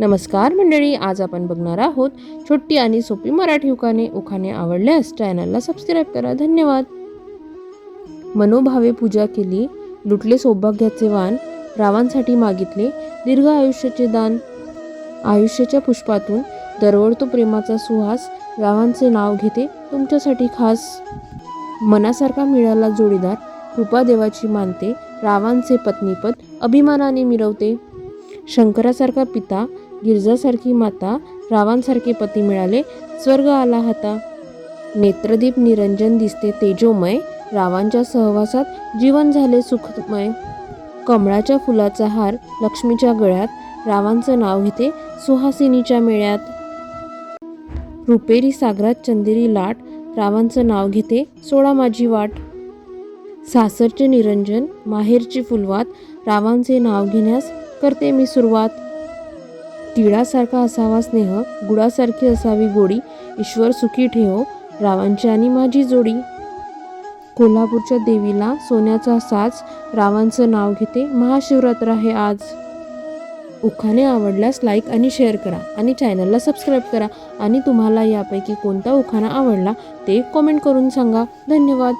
नमस्कार मंडळी आज आपण बघणार आहोत छोटी आणि सोपी मराठी उखाणे उखाणे आवडल्यास चॅनलला सबस्क्राईब करा. धन्यवाद. मनोभावे पूजा केली लुटले सौभाग्याचे वाण रावांसाठी मागितले दीर्घ आयुष्याचे दान. आयुष्याच्या पुष्पातून दरवळतो प्रेमाचा सुहास रावांचे नाव घेते तुमच्यासाठी खास. मनासारखा मिळाला जोडीदार कृपा देवाची मानते रावांचे पत्नीपद अभिमानाने मिरवते. शंकरासारखा पिता गिरजासारखी माता रावांसारखे पती मिळाले स्वर्ग आला हाता. नेत्रदीप निरंजन दिसते तेजोमय रावांच्या सहवासात जीवन झाले सुखमय. कमळाच्या फुलाचा हार लक्ष्मीच्या गळ्यात रावांचं नाव घेते सुहासिनीच्या मेळ्यात. रुपेरी सागरात चंदेरी लाट रावांचं नाव घेते सोळा माझी वाट. सासरचे निरंजन माहेरची फुलवात रावांचे नाव घेण्यास करते मी सुरुवात. तिळासारखा असावा स्नेह गुळासारखी असावी गोडी ईश्वर सुखी ठेव रावांची आणि माझी जोडी. कोल्हापूरच्या देवीला सोन्याचा साज रावांचं नाव घेते महाशिवरात्र आहे आज. उखाणे आवडल्यास लाईक आणि शेअर करा आणि चॅनलला सबस्क्राईब करा आणि तुम्हाला यापैकी कोणता उखाणा आवडला ते कमेंट करून सांगा. धन्यवाद.